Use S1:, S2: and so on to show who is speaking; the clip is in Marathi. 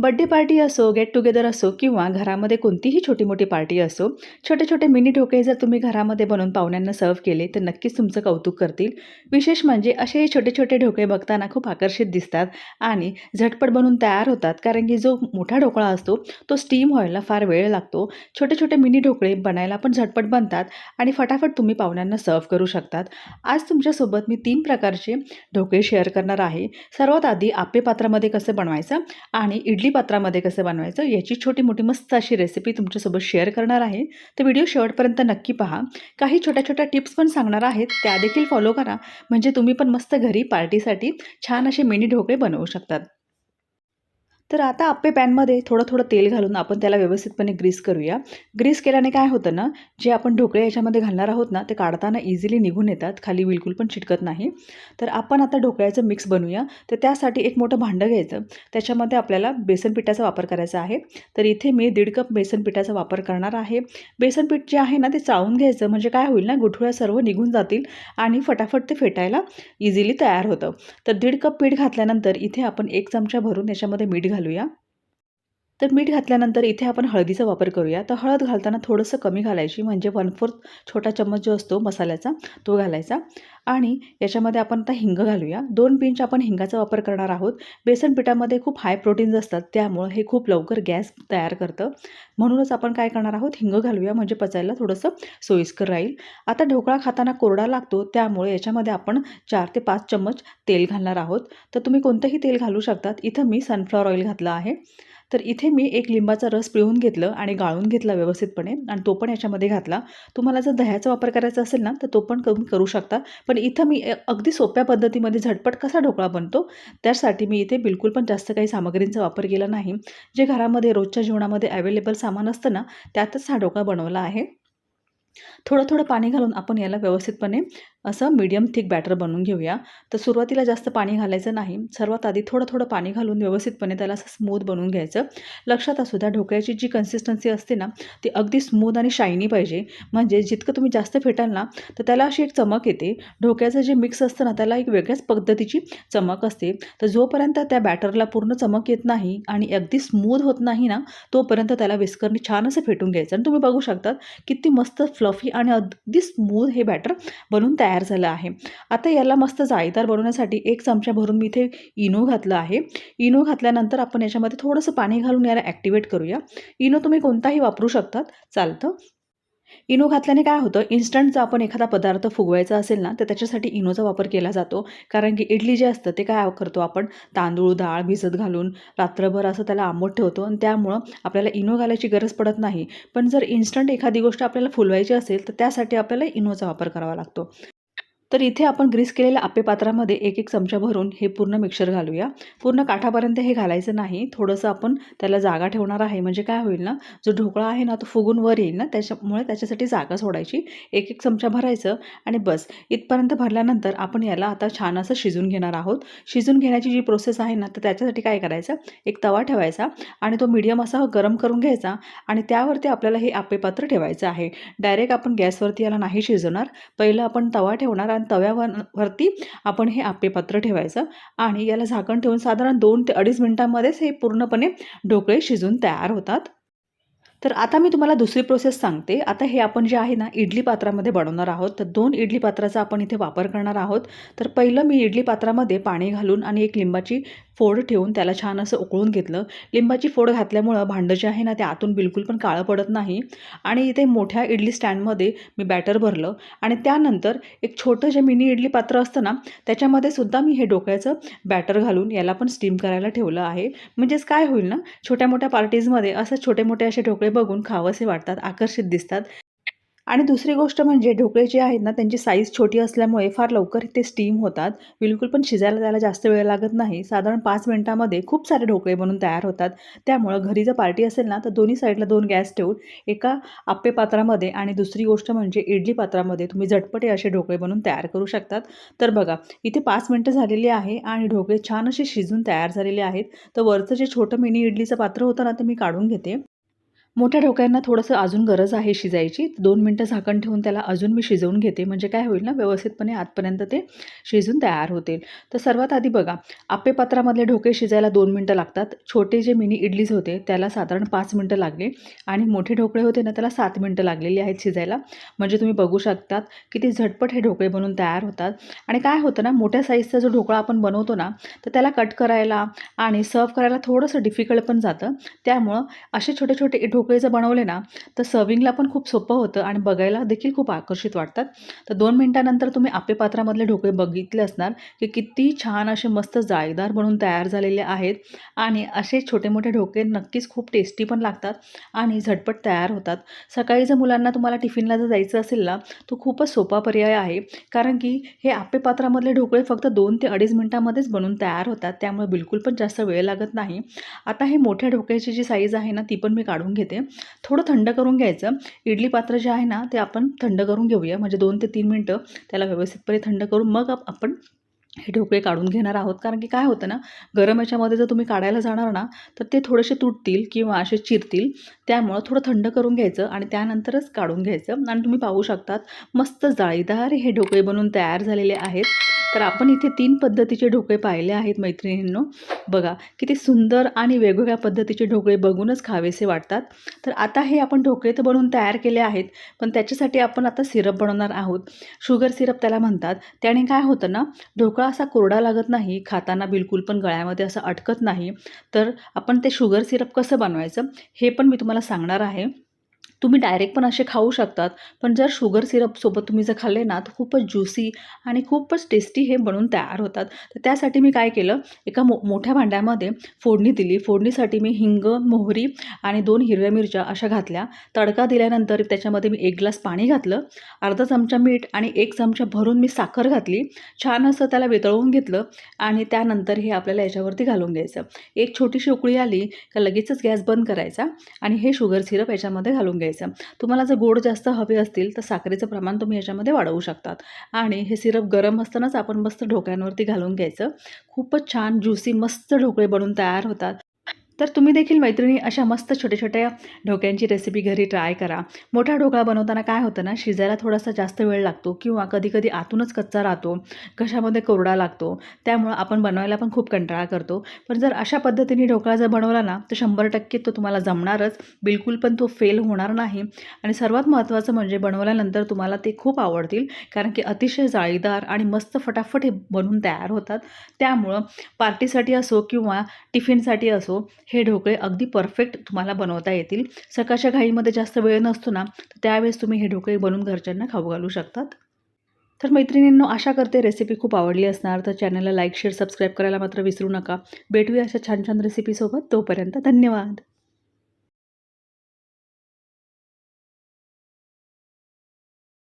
S1: बड्डे पार्टी असो गेट टुगेदर असो किंवा घरामध्ये कोणतीही छोटी मोठी पार्टी असो छोटे छोटे मिनी ढोके जर तुम्ही घरामध्ये बनवून पाहुण्यांना सर्व केले तर नक्कीच तुमचं कौतुक करतील. विशेष म्हणजे असे छोटे छोटे ढोके बघताना खूप आकर्षित दिसतात आणि झटपट बनवून तयार होतात कारण की जो मोठा ढोकळा असतो तो स्टीम व्हायला फार वेळ लागतो. छोटे छोटे मिनी ढोकळे बनायला पण झटपट बनतात आणि फटाफट तुम्ही पाहुण्यांना सर्व करू शकतात. आज तुमच्यासोबत मी तीन प्रकारचे ढोकळे शेअर करणार आहे. सर्वात आधी आप्पे पात्रामध्ये कसं बनवायचं आणि इडली पात्रामध्ये कसं बनवायचं याची छोटी मोठी मस्त अशी रेसिपी तुमच्यासोबत शेअर करणार आहे. तर व्हिडिओ शेवटपर्यंत नक्की पहा. काही छोट्या छोट्या टिप्स पण सांगणार आहेत. त्या देखील फॉलो करा. म्हणजे तुम्ही पण मस्त घरी पार्टीसाठी छान असे मिनी ढोकळे बनवू शकतात. तर आता आप्पे पॅनमध्ये थोडं थोडं तेल घालून आपण त्याला व्यवस्थितपणे ग्रीस करूया. ग्रीस केल्याने काय होतं ना जे आपण ढोकळे याच्यामध्ये घालणार आहोत ना ते काढताना इझिली निघून येतात खाली बिलकुल पण चिटकत नाही. तर आपण आता ढोकळ्याचं मिक्स बनवूया. तर त्यासाठी एक मोठं भांडं घ्यायचं. त्याच्यामध्ये आपल्याला बेसन पिठाचा वापर करायचा आहे. तर इथे मी दीड कप बेसन पिठाचा वापर करणार आहे. बेसन पीठ जे आहे ना ते चाळून घ्यायचं. म्हणजे काय होईल ना गुठळ्या सर्व निघून जातील आणि फटाफट ते फेटायला इझिली तयार होतं. तर दीड कप पीठ घातल्यानंतर इथे आपण एक चमचा भरून याच्यामध्ये मीठ घालूया. तर मीठ घातल्यानंतर इथे आपण हळदीचा वापर करूया. तर हळद घालताना थोडंसं कमी घालायची म्हणजे वन फोर्थ छोटा चम्मच जो असतो मसाल्याचा तो घालायचा. आणि याच्यामध्ये आपण आता हिंग घालूया. दोन पिंच आपण हिंगाचा वापर करणार आहोत. बेसन पिठामध्ये खूप हाय प्रोटीन्स असतात. त्यामुळं हे खूप लवकर गॅस तयार करतं. म्हणूनच आपण काय करणार आहोत? हिंग घालूया. म्हणजे पचायला थोडंसं सोयीस्कर राहील. आता ढोकळा खाताना कोरडा लागतो. त्यामुळे याच्यामध्ये आपण चार ते पाच चम्मच तेल घालणार आहोत. तर तुम्ही कोणतंही तेल घालू शकतात. इथं मी सनफ्लॉवर ऑइल घातलं आहे. तर इथे मी एक लिंबाचा रस पिळून घेतलं आणि गाळून घेतला व्यवस्थितपणे. आणि तो पण याच्यामध्ये घातला. तुम्हाला जर दह्याचा वापर करायचा असेल ना तर तो पण तुम्ही करू शकता. पण इथं मी अगदी सोप्या पद्धतीमध्ये झटपट कसा ढोकळा बनतो त्यासाठी मी इथे बिलकुल पण जास्त काही सामग्रींचा वापर केला नाही. जे घरामध्ये रोजच्या जीवनामध्ये अवेलेबल सामान असतं ना त्यातच हा ढोकळा बनवला आहे. थोडं थोडं पाणी घालून आपण याला व्यवस्थितपणे असं मीडियम थिक बॅटर बनवून घेऊया. तर सुरुवातीला जास्त पाणी घालायचं नाही. सर्वात आधी थोडं थोडं पाणी घालून व्यवस्थितपणे त्याला असं स्मूथ बनवून घ्यायचं. लक्षात असू द्या ढोकळ्याची जी कन्सिस्टन्सी असते ना ती अगदी स्मूथ आणि शायनी पाहिजे. म्हणजे जितकं तुम्ही जास्त फेटाल ना तर त्याला अशी एक चमक येते. ढोक्याचं जे मिक्स असतं ना त्याला एक वेगळ्याच पद्धतीची चमक असते. तर जोपर्यंत त्या बॅटरला पूर्ण चमक येत नाही आणि अगदी स्मूथ होत नाही ना तोपर्यंत त्याला विस्करनी छान असं फेटून घ्यायचं. आणि तुम्ही बघू शकता किती मस्त फ्लफी आणि अगदी स्मूथ हे बॅटर बनून तयार तयार झालं आहे. आता याला मस्त जाळीदार बनवण्यासाठी एक चमचा भरून मी इथे इनो घातलं आहे. इनो घातल्यानंतर आपण याच्यामध्ये थोडंसं पाणी घालून याला ॲक्टिवेट करूया. इनो तुम्ही कोणताही वापरू शकतात. चालतं. इनो घातल्याने काय होतं? इन्स्टंट जर आपण एखादा पदार्थ फुगवायचा असेल ना तर त्याच्यासाठी इनोचा वापर केला जातो. कारण की इडली जे असतं ते काय करतो आपण? तांदूळ डाळ भिजत घालून रात्रभर असं त्याला आंबट ठेवतो आणि त्यामुळं आपल्याला इनो घालायची गरज पडत नाही. पण जर इन्स्टंट एखादी गोष्ट आपल्याला फुलवायची असेल तर त्यासाठी आपल्याला इनोचा वापर करावा लागतो. तर इथे आपण ग्रीस केलेल्या आपेपात्रामध्ये एक एक चमचा भरून हे पूर्ण मिक्सर घालूया. पूर्ण काठापर्यंत हे घालायचं नाही. थोडंसं आपण त्याला जागा ठेवणार आहे. म्हणजे काय होईल ना जो ढोकळा आहे ना तो फुगून वर येईल ना त्याच्यामुळे त्याच्यासाठी जागा सोडायची. एक एक चमचा भरायचं आणि बस. इथपर्यंत भरल्यानंतर आपण याला आता छान असं शिजून घेणार आहोत. शिजून घेण्याची जी प्रोसेस आहे ना तर त्याच्यासाठी काय करायचं? एक तवा ठेवायचा आणि तो मीडियम असा गरम करून घ्यायचा आणि त्यावरती आपल्याला हे आपेपात्र ठेवायचं आहे. डायरेक्ट आपण गॅसवरती याला नाही शिजवणार. पहिलं आपण तवा ठेवणार साधारण तव्यावर वरती आपण हे आप्पे पात्र ठेवायचं आणि याला झाकण ठेवून साधारण दोन ते अडीच मिनटांमध्येच हे पूर्णपणे ढोकळे शिजून तयार होतात. तर आता मी तुम्हाला दुसरी प्रोसेस सांगते. आता हे आपण जे आहे ना इडली पात्रामध्ये बनवणार आहोत. तर दोन इडली पात्राचा आपण इथे वापर करणार आहोत. तर पहिलं मी इडली पात्रामध्ये पाणी घालून आणि एक लिंबाची फोड ठेवून त्याला छान असं उकळून घेतलं. लिंबाची फोड घातल्यामुळं भांडं जे आहे ना ते आतून बिलकुल पण काळं पडत नाही. आणि इथे मोठ्या इडली स्टँडमध्ये मी बॅटर भरलं. आणि त्यानंतर एक छोटं जे मिनी इडली पात्र असतं ना त्याच्यामध्ये सुद्धा मी हे डोक्याचं बॅटर घालून याला पण स्टीम करायला ठेवलं आहे. म्हणजेच काय होईल ना छोट्या मोठ्या पार्टीजमध्ये असं छोटे मोठे असे ढोकळे बघून खावंसे वाटतात आकर्षित दिसतात. आणि दुसरी गोष्ट म्हणजे ढोकळे जे आहेत ना त्यांची साईज छोटी असल्यामुळे फार लवकर ते स्टीम होतात. बिलकुल पण शिजायला त्याला जास्त वेळ लागत नाही. साधारण पाच मिनटामध्ये खूप सारे ढोकळे बनून तयार होतात. त्यामुळं घरी जर पार्टी असेल ना तर दोन्ही साईडला दोन गॅस ठेवून एका आप्पे पात्रामध्ये आणि दुसरी गोष्ट म्हणजे इडली पात्रामध्ये तुम्ही झटपटे असे ढोकळे बनवून तयार करू शकतात. तर बघा इथे पाच मिनटं झालेली आहे आणि ढोकळे छान असे शिजून तयार झालेले आहेत. तर वरचं जे छोटं मिनी इडलीचं पात्र होतं ना ते मी काढून घेते. मोठ्या ढोक्यांना थोडंसं अजून गरज आहे शिजायची. दोन मिनटं झाकण ठेवून त्याला अजून मी शिजवून घेते. म्हणजे काय होईल ना व्यवस्थितपणे आतपर्यंत ते शिजून तयार होतील. तर सर्वात आधी बघा आप्पेपात्रामधले ढोके शिजायला दोन मिनटं लागतात. छोटे जे मिनी इडलीज होते त्याला साधारण पाच मिनटं लागले. आणि मोठे ढोकळे होते ना त्याला सात मिनटं लागलेली आहेत शिजायला. म्हणजे तुम्ही बघू शकतात किती झटपट हे ढोकळे बनून तयार होतात. आणि काय होतं ना मोठ्या साईजचा जो ढोकळा आपण बनवतो ना तर त्याला कट करायला आणि सर्व करायला थोडंसं डिफिकल्ट पण जातं. त्यामुळं असे छोटे छोटे ढोकळे जर बनवले ना तर सर्विंगला पण खूप सोपं होतं आणि बघायला देखील खूप आकर्षित वाटतात. तर दोन मिनटानंतर तुम्ही आप्पे पात्रामधले ढोकळे बघितले असणार की किती छान असे मस्त जाळीदार बनून तयार झालेले आहेत आणि असे छोटे मोठे ढोकळे नक्कीच खूप टेस्टी पण लागतात आणि झटपट तयार होतात. सकाळी जर मुलांना तुम्हाला टिफिनला जर जायचं असेल ना तो खूपच सोपा पर्याय आहे. कारण की हे आप्पे पात्रामधले ढोकळे फक्त दोन ते अडीच मिनटामध्येच बनून तयार होतात. त्यामुळे बिलकुल पण जास्त वेळ लागत नाही. आता हे मोठ्या ढोकळ्याची जी साईज आहे ना ती पण मी काढून घेते. थोडं थंड करून घ्यायचं. इडली पात्र जे आहे ना ते आपण थंड करून घेऊया. म्हणजे दोन ते तीन मिनटं त्याला व्यवस्थितपणे थंड करून मग आपण हे ढोकळे काढून घेणार आहोत. कारण की काय होतं ना गरम याच्यामध्ये जर तुम्ही काढायला जाणार ना तर ते थोडेसे तुटतील किंवा असे चिरतील. त्यामुळं थोडं थंड करून घ्यायचं आणि त्यानंतरच काढून घ्यायचं. आणि तुम्ही पाहू शकतात मस्त जाळीदार हे ढोकळे बनून तयार झालेले आहेत. तर आपण इथे तीन पद्धतीचे ढोकळे पाहिले आहेत मैत्रिणींनो. बघा किती सुंदर आणि वेगवेगळ्या पद्धतीचे ढोकळे बघूनच खावेसे वाटतात. तर आता हे आपण ढोकळे तर बनवून तयार केले आहेत पण त्याच्यासाठी आपण आता सिरप बनवणार आहोत. शुगर सिरप त्याला म्हणतात. त्याने काय होतं ना ढोकळा असा कोरडा लागत नाही खाताना बिलकुल पण गळ्यामध्ये असं अटकत नाही. तर आपण ते शुगर सिरप कसं बनवायचं हे पण मी तुम्हाला सांगणार आहे. तुम्ही डायरेक्ट पण असे खाऊ शकतात. पण जर शुगर सिरपसोबत तुम्ही जर खाल्ले ना तर खूपच ज्युसी आणि खूपच टेस्टी हे बनून तयार होतात. तर त्यासाठी मी काय केलं एका मो मोठ्या भांड्यामध्ये फोडणी दिली. फोडणीसाठी मी हिंग मोहरी आणि दोन हिरव्या मिरच्या अशा घातल्या. तडका दिल्यानंतर त्याच्यामध्ये मी एक ग्लास पाणी घातलं. अर्धा चमचा मीठ आणि एक चमचा भरून मी साखर घातली. छान असं त्याला वितळवून घेतलं आणि त्यानंतर हे आपल्याला याच्यावरती घालून घ्यायचं. एक छोटीशी उकळी आली का लगेचच गॅस बंद करायचा आणि हे शुगर सिरप याच्यामध्ये घालून घ्यायचं. तुम्हाला जर गोड जास्त हवे असतील तर साखरेचं प्रमाण तुम्ही याच्यामध्ये वाढवू शकतात. आणि हे सिरप गरम असतानाच आपण मस्त ढोक्यांवरती घालून घ्यायचं. खूपच छान ज्युसी मस्त ढोकळे बनून तयार होतात. तर तुम्ही देखील मैत्रिणी अशा मस्त छोट्या छोट्या ढोक्यांची रेसिपी घरी ट्राय करा. मोठा ढोकळा बनवताना काय होतं ना शिजायला थोडासा जास्त वेळ लागतो किंवा कधीकधी आतूनच कच्चा राहतो कशामध्ये कोरडा लागतो त्यामुळं आपण बनवायला पण खूप कंटाळा करतो. पण जर अशा पद्धतीने ढोकळा जर बनवला ना तर शंभर टक्के तो तुम्हाला जमणारच. बिलकुल पण तो फेल होणार नाही. आणि सर्वात महत्त्वाचं म्हणजे बनवल्यानंतर तुम्हाला ते खूप आवडतील कारण की अतिशय जाळीदार आणि मस्त फटाफट हे बनवून तयार होतात. त्यामुळं पार्टीसाठी असो किंवा टिफिनसाठी असो हे ढोकळे अगदी परफेक्ट तुम्हाला बनवता येतील. सकाळच्या घाईमध्ये जास्त वेळ नसतो ना तर त्यावेळेस तुम्ही हे ढोकळे बनवून घरच्यांना खाऊ घालू शकतात. तर मैत्रिणींनो आशा करते रेसिपी खूप आवडली असणार तर चॅनलला लाईक शेअर सबस्क्राईब करायला मात्र विसरू नका. भेटूया अशा छान छान रेसिपीसोबत तोपर्यंत धन्यवाद.